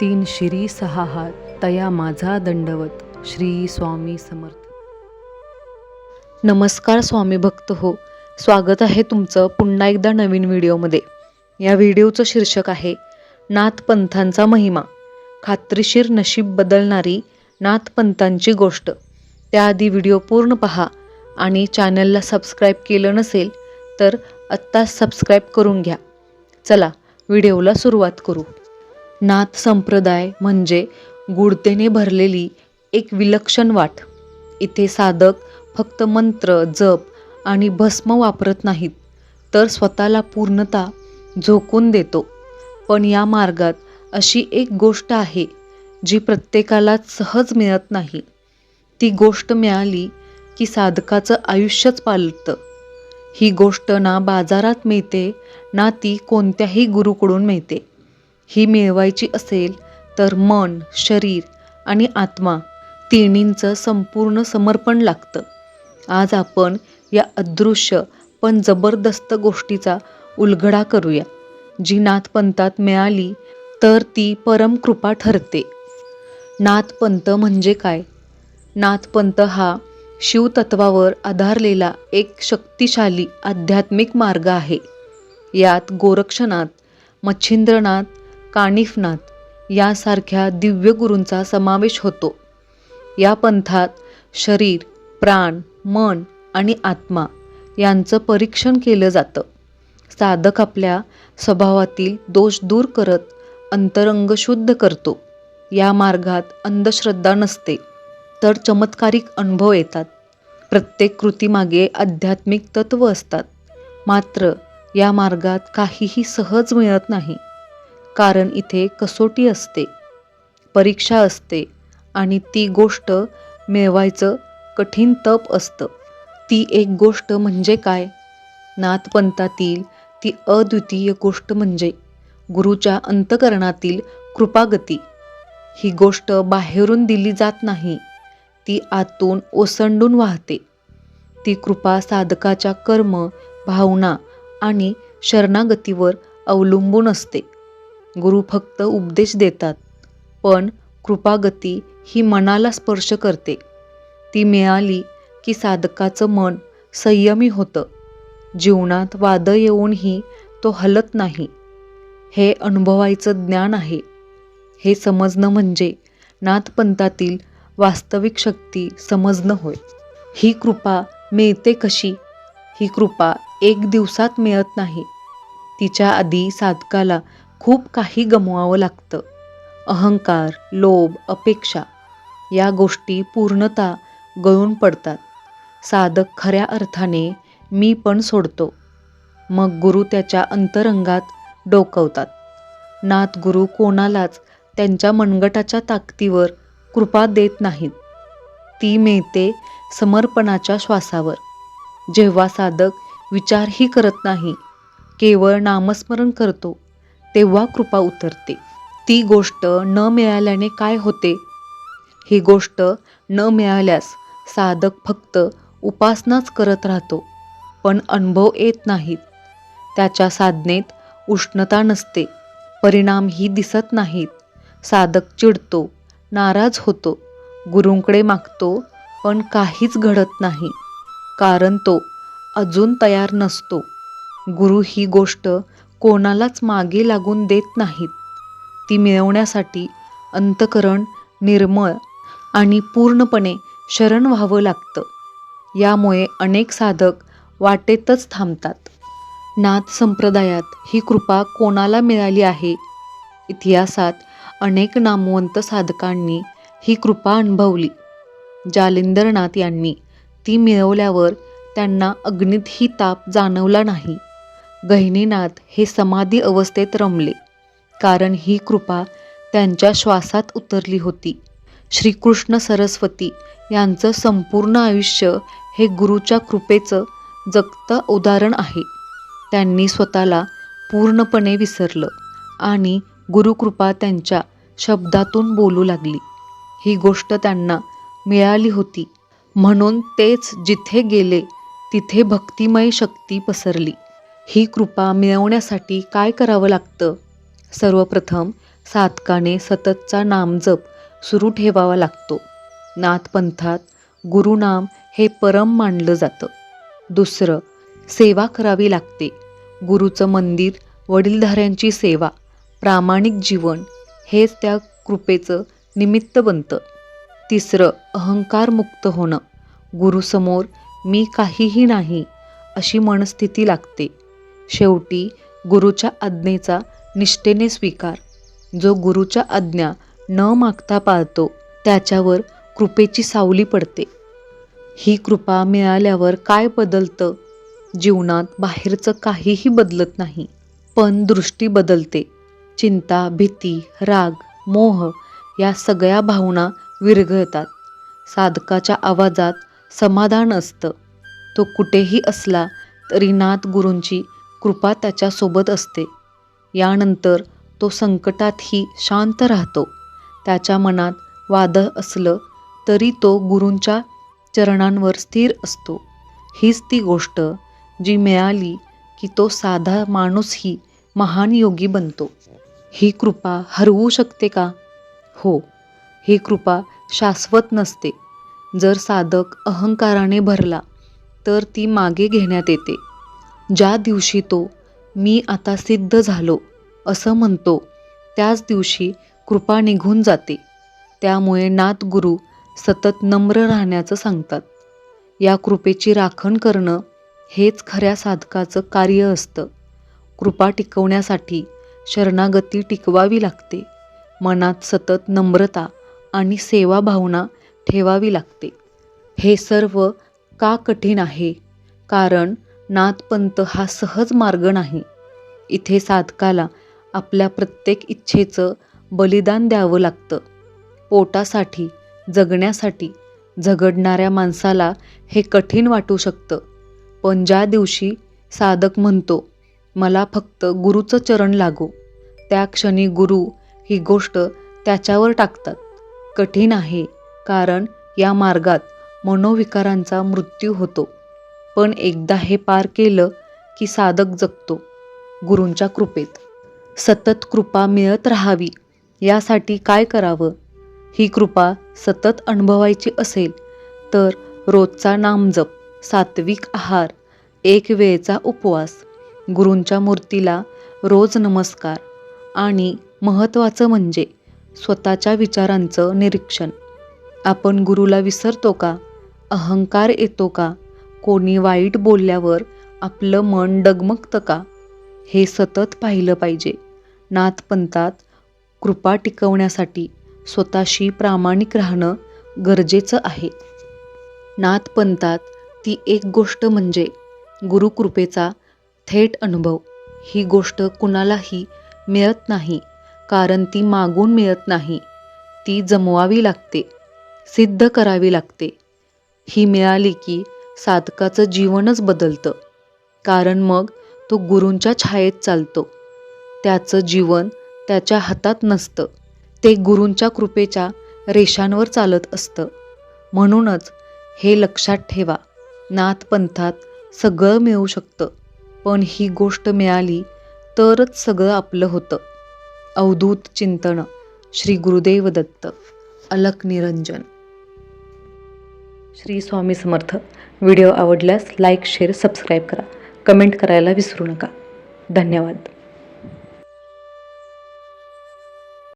तीन शिरी सहा हात तया माझा दंडवत श्री स्वामी समर्थ. नमस्कार स्वामी भक्त हो स्वागत आहे तुमचं पुन्हा एकदा नवीन व्हिडिओमध्ये. या व्हिडिओचं शीर्षक आहे नाथपंथांचा महिमा. खात्रीशीर नशीब बदलणारी नाथपंथांची गोष्ट. त्याआधी व्हिडिओ पूर्ण पहा आणि चॅनलला सबस्क्राईब केलं नसेल तर आत्ताच सबस्क्राईब करून घ्या. चला व्हिडिओला सुरुवात करू. नाथ संप्रदाय म्हणजे गूढतेने भरलेली एक विलक्षण वाट. इथे साधक फक्त मंत्र जप आणि भस्म वापरत नाहीत तर स्वतःला पूर्णता झोकून देतो. पण या मार्गात अशी एक गोष्ट आहे जी प्रत्येकाला सहज मिळत नाही. ती गोष्ट मिळाली की साधकाचं आयुष्यच पालटतं ही गोष्ट ना बाजारात मिळते ना ती कोणत्याही गुरुकडून मिळते. ही मिळवायची असेल तर मन शरीर आणि आत्मा तिन्हींचं संपूर्ण समर्पण लागतं. आज आपण या अदृश्य पण जबरदस्त गोष्टीचा उलगडा करूया. जी नाथपंथात मिळाली तर ती परमकृपा ठरते. नाथपंथ म्हणजे काय? नाथपंथ हा शिवतत्वावर आधारलेला एक शक्तिशाली आध्यात्मिक मार्ग आहे. यात गोरक्षनाथ मच्छिंद्रनाथ कानिफनाथ यासारख्या दिव्य गुरूंचा समावेश होतो. या पंथात शरीर प्राण मन आणि आत्मा यांचं परीक्षण केलं जातं. साधक आपल्या स्वभावातील दोष दूर करत अंतरंग शुद्ध करतो. या मार्गात अंधश्रद्धा नसते तर चमत्कारिक अनुभव येतात. प्रत्येक कृतीमागे आध्यात्मिक तत्व असतात. मात्र या मार्गात काहीही सहज मिळत नाही. कारण इथे कसोटी असते परीक्षा असते आणि ती गोष्ट मिळवायचं कठीण तप असतं. ती एक गोष्ट म्हणजे काय? नाथपंथातील ती अद्वितीय गोष्ट म्हणजे गुरुच्या अंतकरणातील कृपागती. ही गोष्ट बाहेरून दिली जात नाही ती आतून ओसंडून वाहते. ती कृपा साधकाच्या कर्म भावना आणि शरणागतीवर अवलंबून असते. गुरु फक्त उपदेश देतात पण कृपागती ही मनाला स्पर्श करते. ती मिळाली की साधकाचं मन संयमी होतं. जीवनात वाद येऊनही तो हलत नाही. हे अनुभवायचं ज्ञान आहे. हे समजणं म्हणजे नाथपंथातील वास्तविक शक्ती समजणं होय. ही कृपा मिळते कशी? ही कृपा एक दिवसात मिळत नाही. तिच्या आधी साधकाला खूप काही गमवावं लागतं. अहंकार लोभ अपेक्षा या गोष्टी पूर्णता गळून पडतात. साधक खऱ्या अर्थाने मी पण सोडतो. मग गुरु त्याच्या अंतरंगात डोकवतात. नाथ गुरु कोणालाच त्यांच्या मनगटाच्या ताकदीवर कृपा देत नाहीत. ती मिळते समर्पणाच्या श्वासावर. जेव्हा साधक विचारही करत नाही केवळ नामस्मरण करतो. तेव्हा कृपा उतरते. ती गोष्ट न मिळाल्याने काय होते? ही गोष्ट न मिळाल्यास साधक फक्त उपासनाच करत राहतो पण अनुभव येत नाहीत. त्याच्या साधनेत उष्णता नसते परिणामही दिसत नाहीत. साधक चिडतो नाराज होतो गुरूंकडे मागतो पण काहीच घडत नाही कारण तो अजून तयार नसतो. गुरु ही गोष्ट कोणालाच मागे लागून देत नाहीत. ती मिळवण्यासाठी अंतकरण निर्मळ आणि पूर्णपणे शरण व्हावं लागतं. यामुळे अनेक साधक वाटेतच थांबतात. नाथ संप्रदायात ही कृपा कोणाला मिळाली आहे? इतिहासात अनेक नामवंत साधकांनी ही कृपा अनुभवली. जालिंदरनाथ यांनी ती मिळवल्यावर त्यांना अग्नीतही ताप जाणवला नाही. गहिनीनाथ हे समाधी अवस्थेत रमले. कारण ही कृपा त्यांच्या श्वासात उतरली होती. श्रीकृष्ण सरस्वती यांचं संपूर्ण आयुष्य हे गुरुच्या कृपेचं जगतं उदाहरण आहे. त्यांनी स्वतःला पूर्णपणे विसरलं आणि गुरुकृपा त्यांच्या शब्दातून बोलू लागली. ही गोष्ट त्यांना मिळाली होती. म्हणून तेच जिथे गेले तिथे भक्तिमय शक्ती पसरली. ही कृपा मिळवण्यासाठी काय करावं लागतं? सर्वप्रथम साधकाने सततचा नामजप सुरू ठेवावा लागतो. नाथपंथात गुरुनाम हे परम मानलं जातं. दुसरं सेवा करावी लागते. गुरुचं मंदिर वडीलधाऱ्यांची सेवा प्रामाणिक जीवन हेच त्या कृपेचं निमित्त बनतं. तिसरं अहंकारमुक्त होणं. गुरुसमोर मी काहीही नाही अशी मनस्थिती लागते. शेवटी गुरुच्या आज्ञेचा निष्ठेने स्वीकार. जो गुरुच्या आज्ञा न मागता पाळतो त्याच्यावर कृपेची सावली पडते. ही कृपा मिळाल्यावर काय बदलतं? जीवनात बाहेरचं काहीही बदलत नाही पण दृष्टी बदलते. चिंता भीती राग मोह या सगळ्या भावना विरघळतात. साधकाच्या आवाजात समाधान असतं. तो कुठेही असला तरी नाथ गुरूंची कृपा त्याच्यासोबत असते. यानंतर तो संकटातही शांत राहतो. त्याच्या मनात वाद असलं तरी तो गुरूंच्या चरणांवर स्थिर असतो. हीच ती गोष्ट जी मिळाली की तो साधा माणूसही महान योगी बनतो. ही कृपा हरवू शकते का? हो ही कृपा शाश्वत नसते. जर साधक अहंकाराने भरला तर ती मागे घेण्यात येते. ज्या दिवशी तो मी आता सिद्ध झालो असं म्हणतो त्याच दिवशी कृपा निघून जाते. त्यामुळे नाथ गुरु सतत नम्र राहण्याचं सांगतात. या कृपेची राखण करणं हेच खऱ्या साधकाचं कार्य असतं. कृपा टिकवण्यासाठी शरणागती टिकवावी लागते. मनात सतत नम्रता आणि सेवा भावना ठेवावी लागते. हे सर्व का कठीण आहे? कारण नाथपंथ हा सहज मार्ग नाही. इथे साधकाला आपल्या प्रत्येक इच्छेचं बलिदान द्यावं लागतं. पोटासाठी जगण्यासाठी झगडणाऱ्या माणसाला हे कठीण वाटू शकतं. पण ज्या दिवशी साधक म्हणतो मला फक्त गुरुचं चरण लागो त्या क्षणी गुरु ही गोष्ट त्याच्यावर टाकतात. कठीण आहे कारण या मार्गात मनोविकारांचा मृत्यू होतो. पण एकदा हे पार केलं की साधक जगतो गुरूंच्या कृपेत. सतत कृपा मिळत राहावी यासाठी काय करावं? ही कृपा सतत अनुभवायची असेल तर रोजचा नामजप सात्विक आहार एक वेळचा उपवास गुरूंच्या मूर्तीला रोज नमस्कार आणि महत्त्वाचं म्हणजे स्वतःच्या विचारांचं निरीक्षण. आपण गुरुला विसरतो का? अहंकार येतो का? कोणी वाईट बोलल्यावर आपलं मन डगमगतं का? हे सतत पाहिलं पाहिजे. नाथपंथात कृपा टिकवण्यासाठी स्वतःशी प्रामाणिक राहणं गरजेचं आहे. नाथपंथात ती एक गोष्ट म्हणजे गुरुकृपेचा थेट अनुभव. ही गोष्ट कुणालाही मिळत नाही कारण ती मागून मिळत नाही. ती जमवावी लागते सिद्ध करावी लागते. ही मिळाली की साधकाचं जीवनच बदलतं. कारण मग तो गुरूंच्या छायेत चालतो. त्याचं जीवन त्याच्या हातात नसतं. ते गुरूंच्या कृपेच्या रेषांवर चालत असतं. म्हणूनच हे लक्षात ठेवा नाथपंथात सगळं मिळू शकतं. पण ही गोष्ट मिळाली तरच सगळं आपलं होतं. अवधूत चिंतन श्री गुरुदेव दत्त. अलक निरंजन. श्री स्वामी समर्थ. व्हिडिओ आवडल्यास लाईक शेअर सबस्क्राईब करा. कमेंट करायला विसरू नका. धन्यवाद.